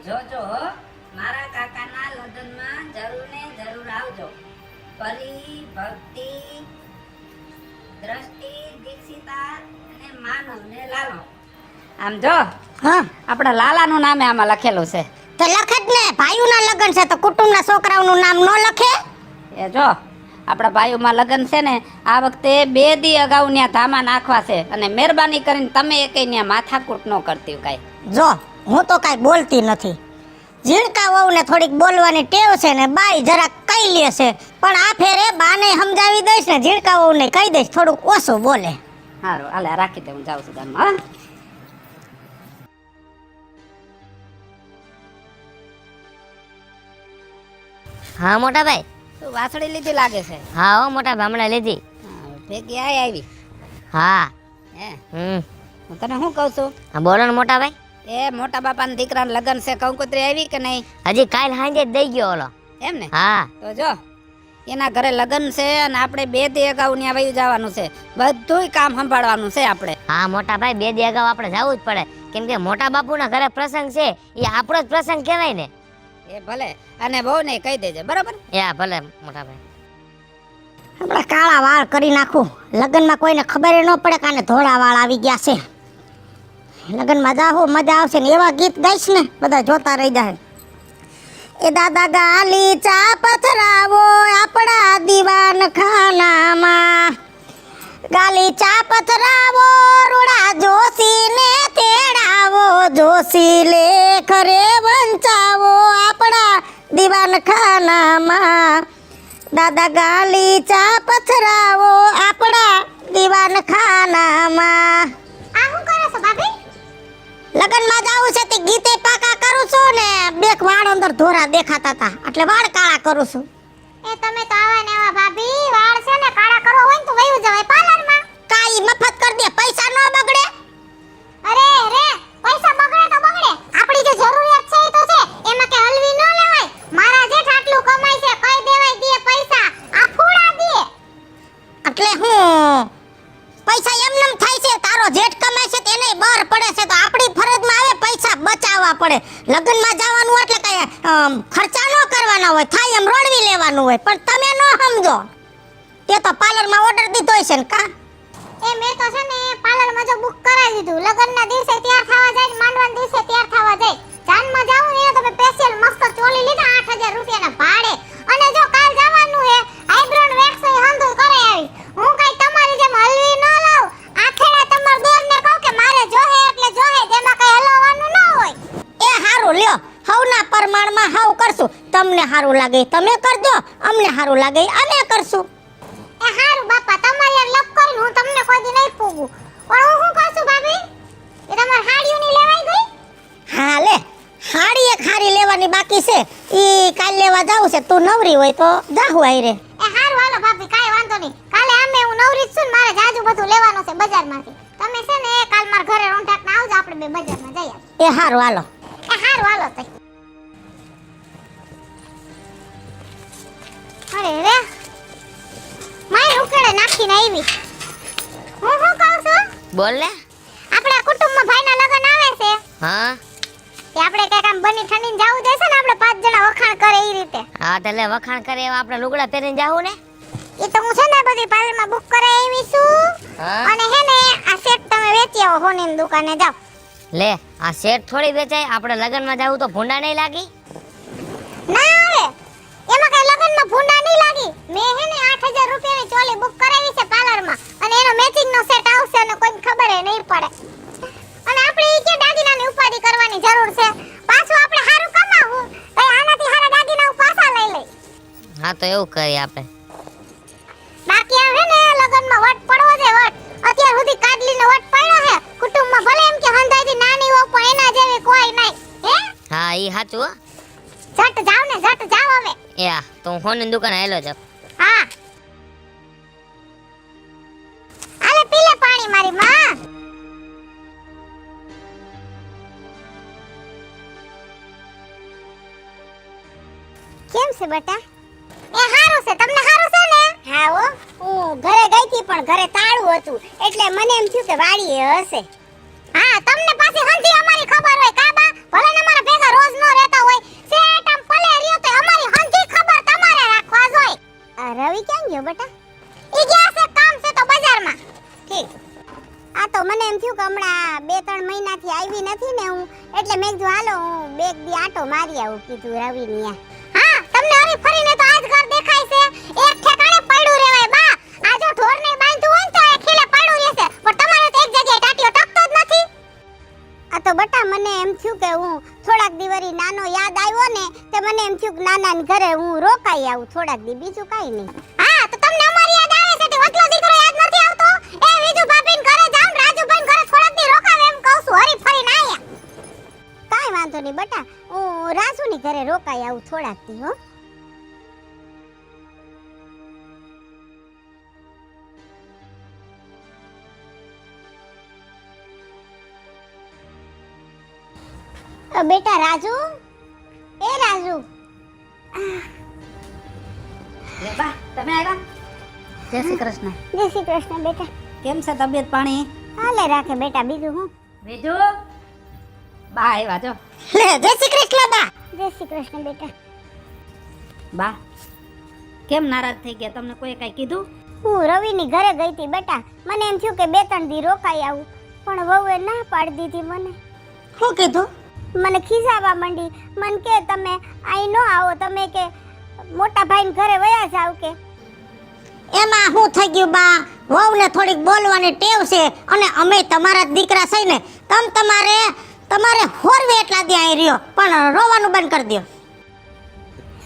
જોજો હો મારા કાકાના લગ્નમાં જરૂર ને જરૂર આવજો. પરી ભક્તિ દ્રષ્ટિ દીક્ષિતા અને માનવ ને લાલો આમ જો હા. આપણા લાલાનું નામે આમાં લખેલું છે. તો લખે જ ને ભાઈઓના લગ્ન છે તો કુટુંબના છોકરાઓનું નામ ન લખે? એ જો આપણા ભાઈઓમાં લગ્ન છે ને આ વખતે બે દી અગાઉ ત્યાં ધામા નાખવા છે. અને મહેરબાની કરીને તમે એકે ત્યાં માથાકૂટ ન કરતી કાંઈ. જો હું તો કાંઈ બોલતી નથી. ઝીણકા વહુને થોડીક બોલવાની ટેવ છે ને બાઈ જરાક કહી લે છે. પણ આ ફેરે બાને સમજાવી દઈશ ને ઝીણકા વહુને કહી દઈશ થોડુંક ઓછું બોલે. સારું હાલે રાખી દે હું જાઉં છું ગામમાં હા. હા મોટા ભાઈ. તું વાસળી લીધી લાગે છે? હા હો મોટા ભાઈ હમણાં લીધી. ભેગી આય આવી. હા. હે? હમ. હું તને શું કહું છું? હા બોલો ને મોટા ભાઈ. એ મોટા બાપાના દીકરાના લગન છે કંકોત્રી આવી કે નહીં? હજી કાલ સાંજે જ દઈ ગયો ઓલો. એમ ને? હા. તો જો એના ઘરે લગન છે અને આપણે બે દી અગાઉ ત્યાં વયું જવાનું છે. બધુંય કામ સંભાળવાનું છે આપણે. હા મોટા ભાઈ બે દી અગાઉ આપણે જવું જ પડે. કેમ કે મોટા બાપુના ઘરે પ્રસંગ છે એ આપણો જ પ્રસંગ કહેવાય ને. એ ભલે અને બહુ ને કહી દેજે બરાબર? એ ભલે મોટા ભાઈ. આપણે કાળા વાળ કરી નાખું. લગ્નમાં કોઈને ખબર ન પડે કે આને ધોળા વાળ આવી ગયા છે. લગ્નમાં જાહો મજા આવશે ને એવા ગીત ગાઈશ ને બધા જોતા રહી જાય એ દાદા ગાલી ચા પથરાવો આપણા દીવાન ખાનામાં. ગાલી ચા પથરાવો, રૂડા જોશી ને તેડાવો જોશી લે ખરે વંચાવો આપણા દીવાન ખાનામાં. દાદા ગાલી ચા પથરાવો આપણા દીવાન ખાનામાં. ધોરા દેખાતા હતા એટલે વાળ કાળા કરું છું. એ તમે તો આવા ને આવા ભાભી વાળ છે ને કાળા કરો હોય ને તો વયું જવાય પાર્લરમાં. કાઈ મફત કર દે પૈસા ન બગડે. અરે રે પૈસા બગડે તો બગડે. આપણી જે જરૂરિયાત છે એ તો છે. એમાં કે હલવી ન લેવાય. મારા જેઠ આટલું કમાય છે કઈ દેવાય દે પૈસા. આ ફૂડા દે. એટલે હું પૈસા એમનેમ થાય છે તારો જેઠ કમાય છે તેને બહાર પડે છે. તો આપણી ફરજમાં આવે પૈસા બચાવવા પડે. લગ્નમાં જવાનું ખર્ચા ન કરવાના હોય, થાય એમ રોડવી લેવાનું હોય, પણ તમે ન સમજો. તે તો પાર્લરમાં ઓર્ડર દીધો છે ને કા? એ મેં તો છે ને પાર્લરમાં જો બુક કરાવી દીધું. લગ્નના દિવસે તૈયાર થવા લાગે તમે કરજો. અમને સારું લાગે અમે કરશું. એ હારું બાપા તમારી લપ કરીને હું તમને કોઈ દી નહીં પૂગું. પણ હું શું કહું છું ભાભી? એ તમાર હાડીઓની લેવાઈ ગઈ? હા લે. હાડી એક હારી લેવાની બાકી છે. ઈ કાલ લેવા જાવ છે. તું નવરી હોય તો જાહુ આઈ રે એ હારું હાલો ભાભી કાંઈ વાંધો નહીં. કાલે અમે હું નવરી જ છું ને મારે જાજુ બધું લેવાનું છે બજારમાંથી. તમે છે ને કાલ મારા ઘરે રોંઢાકને આવજો આપણે બે બજારમાં જઈએ એ હારું હાલો. આવી. હું શું કહું છું? બોલ. ને આપણા કુટુંબમાં ભાઈના લગ્ન આવે છે. હા. તે આપણે કંઈક કામ બની ઠંડીને જાવું જશે ને આપણે પાંચ જણા વખાણ કરે એ રીતે. હા એટલે વખાણ કરે એવા આપણે લુગડા પહેરીને જાવું ને. એ તો હું છે ને બધી પાર્લરમાં બુક કરે આવી છું. અને હે ને આ સેટ તમે વેચી આવો હોની દુકાને જાઓ. લે આ સેટ થોડી વેચાય આપણે લગ્નમાં જાવું તો ભૂંડા નહીં લાગી. ના આવે. એમાં કઈ લગનમાં ભૂંડા નહીં લાગી. મેં હે ને 8000 રૂપિયાની ચોલી બુક કરાવી છે. પાર્લરમાં અને એનો મેચિંગનો સેટ આવશે અને કોઈને ખબર નહીં પડે. અને આપણે એ કે દાગીનાની ઉપાધિ કરવાની જરૂર છે. પાછું આપણે સારું કમાવું. તો આનાથી સારા દાગીના પાછા લઈ લઈ. હા તો એવું કરીએ આપણે. બાકી આ ને લગનમાં વટ પડવો છે વટ. અત્યાર સુધી કાડલીનો વટ પડ્યો છે. કુટુંબમાં ભલે એમ કે હંધાઈથી નાની હો પણ એના જેવી કોઈ નહીં. હે? હા ઈ સાચું ઝટ જાવ ને ઝટ જાવ હવે. એ હા તો હું ફોનની દુકાન આવેલો જ. નહીં મારી કેમ છે બેટા? એ હારું છે તમને હારું છે ને? હા હો. હું ઘરે ગઈ હતી પણ ઘરે તાળું હતું એટલે મને એમ થયું કે વાડીએ હશે. હા તમને પાછી હલ્દી અમારી ખબર હોય કાબા ભલે ને અમારા ભેગા રોજ ન રહેતા હોય સેટ પલે રહ્યો તો અમારી હંધી ખબર તમારે રાખવા જોઈએ રવિ ક્યાં ગયો બેટા? મને એમ થયું કે હમણાં બે, ત્રણ મહિનાથી આવી નથી ને હું. એટલે મેં કીધું, હાલો, હું બે દી આટો મારી આવું, કીધું રવિ ની હા, તમને હવે ફરીને તો આજ ઘર દેખાય છે. એક ઠેકાણે પડ્યું રહેવાય, બા. આ જો ઢોરને બાંધ્યું હોય તો એ ખીલે પડ્યું રહેશે. પણ તમારે તો એક જગ્યાએ ટાટિયો ટકતો જ નથી. આ તો બટા મને એમ થયું કે હું થોડાક દિવરી નાનો યાદ આવ્યો ને, તે મને એમ થયું કે નાના ઘરે હું રોકાઈ આવું, થોડાક દી બીજું કાઈ નહીં. નહીં બટા હું રાસુની ઘરે રોકાઈ આવું થોડાક દી હો બેટા રાજુ? એ રાજુ. બા તમે આવ્યા? જય શ્રી કૃષ્ણ. જય શ્રી કૃષ્ણ બેટા. કેમ છે તબિયત પાણી? હાલે રાખે બેટા બીજું હું? બીજું? બા આવ્યા જો. લે જય શ્રી કૃષ્ણ બા. જય શ્રી કૃષ્ણ બેટા. બા કેમ નારાજ થઈ ગયા? તમને કોઈ કઈ કીધું? હું રવિની ઘરે ગઈ હતી બેટા. મને એમ થયું કે બે ત્રણ દી રોકાઈ આવું. પણ વહુએ ના પાડી દીધી મને. શું કીધું? મને ખીજાવા માંડી. મને કે તમે અહીં ન આવો. તમે કે મોટા ભાઈને ઘરે વયા જાવ કે. એમાં હું થઈ ગયું બા? વહુને થોડીક બોલવાની ટેવ છે અને અમે તમારા જ દીકરા છે ને તમ તમારે તમારે હોરવે એટલા દે અહીં રહ્યો. પણ રોવાનું બંધ કરી દો.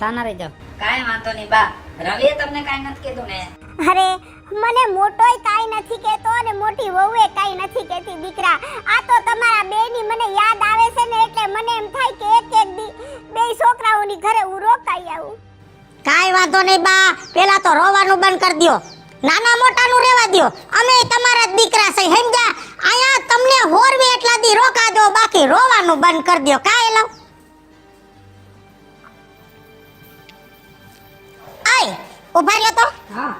સાના રહી જાવ કાંઈ વાંધો નહીં બા. રવિએ તમને કાંઈ નથી કીધું ને. અરે મને મોટોય કાઈ નથી કહેતો અને મોટી વહુએ કાઈ નથી કહેતી દીકરા. આ તો તમારા બેની મને યાદ આવે છે ને એટલે મને એમ થાય કે એક એક દી બે છોકરાઓની ઘરે હું રોકાઈ આવું. કાંઈ વાંધો નહીં બા. પેલા તો રોવાનું બંધ કરી દો નાના મોટાનું રહેવા દો અમે તમારા જ દીકરા છે સમજ્યા? અહીંયા તમને હોરવે એટલા દી રોકા દો બાકી રોવાનું બંધ કરી દો કાય લાવ આય ઊભા રહ્યો તો? હા.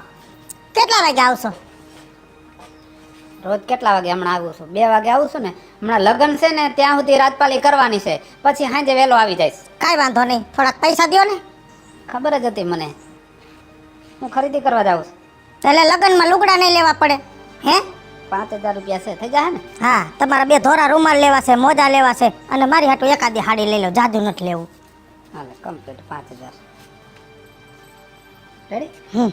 કેટલા વાગે આવશો? રોજ કેટલા વાગે હમણાં આવું છું? બે વાગે આવું છું ને હમણાં લગ્ન છે ને ત્યાં સુધી રાજપાલી કરવાની છે. પછી સાંજે વહેલો આવી જઈશ. કાંઈ વાંધો નહીં. થોડાક પૈસા દો ને. ખબર જ હતી મને. હું ખરીદી કરવા જાઉં છું. એટલે લગ્નમાં લુગડા નહીં લેવા પડે હે? પાંચ હજાર રૂપિયા છે થઈ જાય ને? હા તમારા બે ધોરા રૂમાલ લેવા છે મોજા લેવા છે અને મારી હાટુ એકાદી હાડી લઈ લો જાદુ નથી લેવું. હાલે કમ્પ્લીટ પાંચ હજાર. રેડી હમ.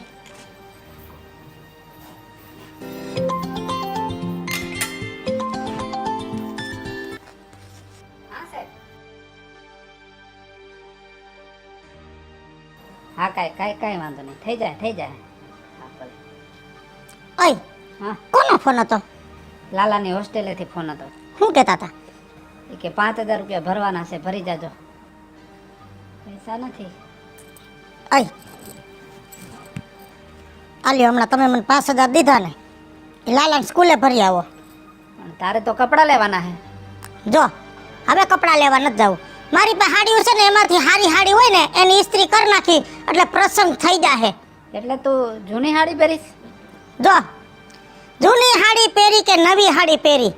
હા કાંઈ કાંઈ કાંઈ વાંધો નહીં. થઈ જાય થઈ જાય. ઓય હા. કોનો ફોન હતો? લાલાની હોસ્ટેલેથી ફોન હતો. શું કહેતા હતા? એ કે પાંચ હજાર રૂપિયા ભરવાના છે ભરી જાજો. પૈસા નથી. અહીં આલ્યો હમણાં તમે મને પાંચ હજાર દીધા ને. એ લાલાને સ્કૂલે ભરી આવો. તારે તો કપડાં લેવાના છે. જો હવે કપડાં લેવા નથી જવું મારી પાસે હાડીઓ છે ને એમાંથી હારી હાડી હોય ને એની ઇસ્ત્રી કરી નાખી એટલે પ્રસંગ થઈ જાહે. એટલે તું જૂની હાડી પહેરીશ? જો જૂની હાડી પહેરી કે નવી હાડી પહેરી?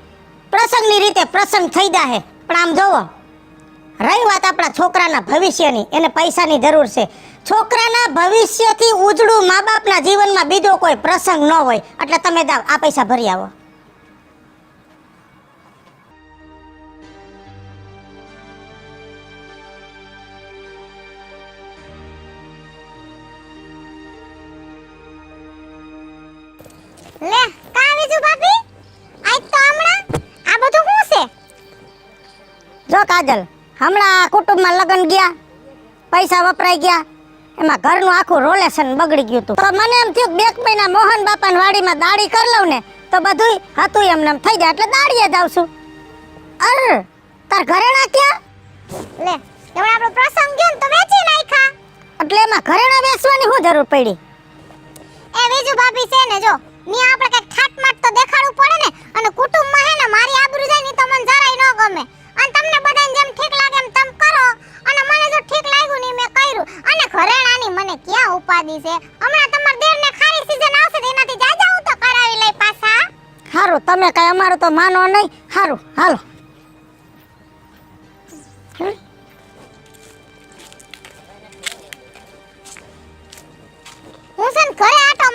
પ્રસંગની રીતે પ્રસંગ થઈ જાહે. પણ આમ જોવો, રહી વાત આપણા છોકરાના ભવિષ્યની, એને પૈસાની જરૂર છે. છોકરાના ભવિષ્યથી ઉજળું મા બાપના જીવનમાં બીજો કોઈ પ્રસંગ ન હોય. એટલે તમે આ પૈસા ભરી આવો. કાજલ. હમણાં કુટુંબમાં લગ્ન ગયા પૈસા વપરાઈ ગયા. એમાં ઘરનું આખું રોલેશન બગડી ગયું હતું. તો મને એમ થયું બે મહિના મોહન બાપાની વાડીમાં દાડી કરી લઉં ને તો બધું હતું એમને એમ થઈ જાય એટલે દાડીએ જ આવશું. અર તાર ઘરેણા ક્યાં લે એવડે આપણો પ્રસંગ ગયો તો વેચી નાખ્યા. એટલે એમાં ઘરેણા વેચવાની શું જરૂર પડી? એ બીજું ભાભી છે ને જો ની આપણે કંઈક ઠાટમાટ તો દેખાડવું પડે ને અને કુટુંબમાં હે ને મારી તમે કઈ અમારું તો માનો નહીં. સારું હાલો. હું? છે ને ઘરે આટો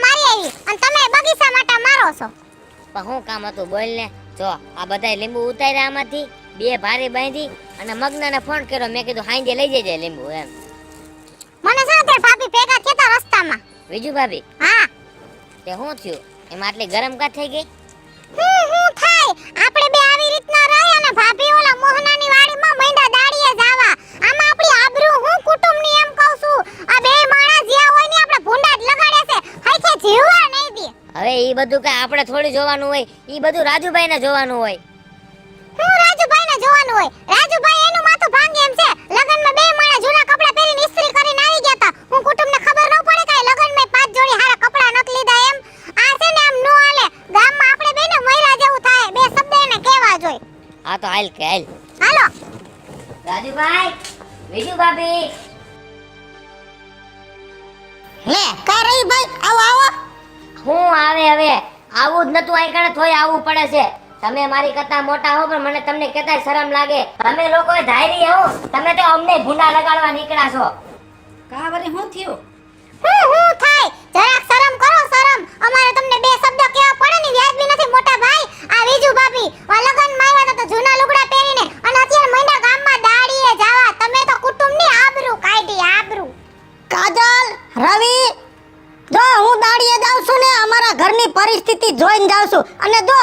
પણ શું કામ હતું બોલ ને. જો આ બધાય લીંબુ ઉતાર્યા આમાંથી. બે ભારી બાંધી અને મગનાને ફોન કર્યો. મેં કીધું હાંજે લઈ જજે લીંબુ એમ. મને શું તે ભાભી ભેગા થયા રસ્તામાં. બીજું ભાભી? હા. તે શું થયું? એમાં આટલી ગરમ કા થઈ ગઈ? હું હું થાય આપણે બે આવી રીતના રહે અને ભાભી ઓલા મોહનાની વાડીમાં મૈંડા દાડીએ જાવા આમાં આપણી આબરૂ હું કુટુંબની એમ કહું છું. આ બે માણસ જ્યાં હોય ને આપણે ભૂંડા જ લગાડે છે. હઈથે જીવવા નહીં દે. હવે ઈ બધું કે આપણે થોડી જોવાનું હોય. ઈ બધું રાજુભાઈને જોવાનું હોય. હું રાજુભાઈને જોવાનું હોય રાજુભાઈ એનું માથું ભાંગે એમ છે લગનમાં બે માણસ જૂના કપડાં પહેરીને ઇસ્ત્રી કરીને આવી ગયા તા હું કુટુંબને ખબર ન પડે કાંઈ લગનમાં પાંચ જોડી હારા કપડાં નથી લીધા એમ આ છે ને આમ નો હાલે ગામમાં આપણે બેને મયરા જેવું થાય બે શબ્દ એને કહેવા જોઈએ આ તો હાલ કે હાલ. હાલો રાજુભાઈ બીજું ભાભી. લે કા રહી ભાઈ? આવો આવો. હું આવે હવે. આવું જ નતું આઈ કણે તોય આવવું પડે છે. તમે મારી કરતા મોટા હો પણ મને તમને કેતા શરમ લાગે. તમે લોકો ધાયરી હો તમે તો અમને ભૂંડા લગાડવા નીકળ્યા છો. કા વરી હું થયું? હું હું થાય? જરાક શરમ કરો શરમ અમારે તમને બે શબ્દ કહેવા પડે ને વ્યાજબી નથી. મોટા ભાઈ, આ વિજુ ભાભી, આ લગનમાં આવ્યા તો જૂના લુગડા પહેરીને અને અત્યારે મૈંડા ગામમાં દાડીએ જાવા. તમે તો કુટુંબની આબરૂ કાઢી, આબરૂ. કાજલ, રવિ, જો હું દાડીએ જાઉં છું ને, અમારા ઘરની પરિસ્થિતિ જોઈને જાઉં છું. અને જો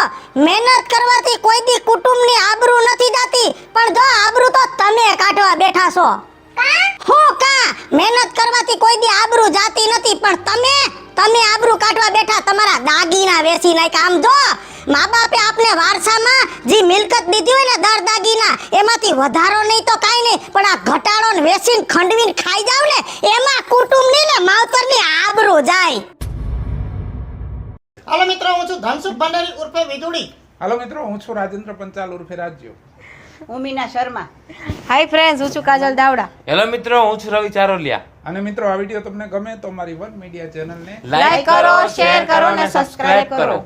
મહેનત કરવાથી કોઈ દી કુટુંબની આબરૂ નથી જાતી, પણ જો આબરૂ તો તમે કાઢવા બેઠા છો. હું કા? મહેનત કરવાથી કોઈ દી આબરૂ જાતી નથી પણ તમે તમે આબરૂ કાઢવા બેઠા તમારા દાગીના વેચી નાખ્યા. આમ જો મા બાપે આપને વારસામાં જે મિલકત દીધી હોય ને દર દાગીના એમાંથી વધારો નહીં તો કાઈ નહીં પણ આ ઘટાડો ને વેચીને ખંડવીને ખાઈ જાવ ને એમાં કુટુંબની ને માવતરની આબરૂ જાય. હાલો મિત્રો હું છું ધનસુખ ભંડારી ઉર્ફે વિજુડી હાલો મિત્રો હું છું રાજેન્દ્ર પંચાલ ઉર્ફે રાજ્યો. ઉમીના શર્મા. હાય ફ્રેન્ડ્સ હું છું કાજલ દાવડા. હેલો મિત્રો હું છું રવિ ચારોલિયા. અને મિત્રો આ વીડિયો તમને ગમે તો મારી વન મીડિયા ચેનલને લાઈક કરો શેર કરો અને સબસ્ક્રાઇબ કરો.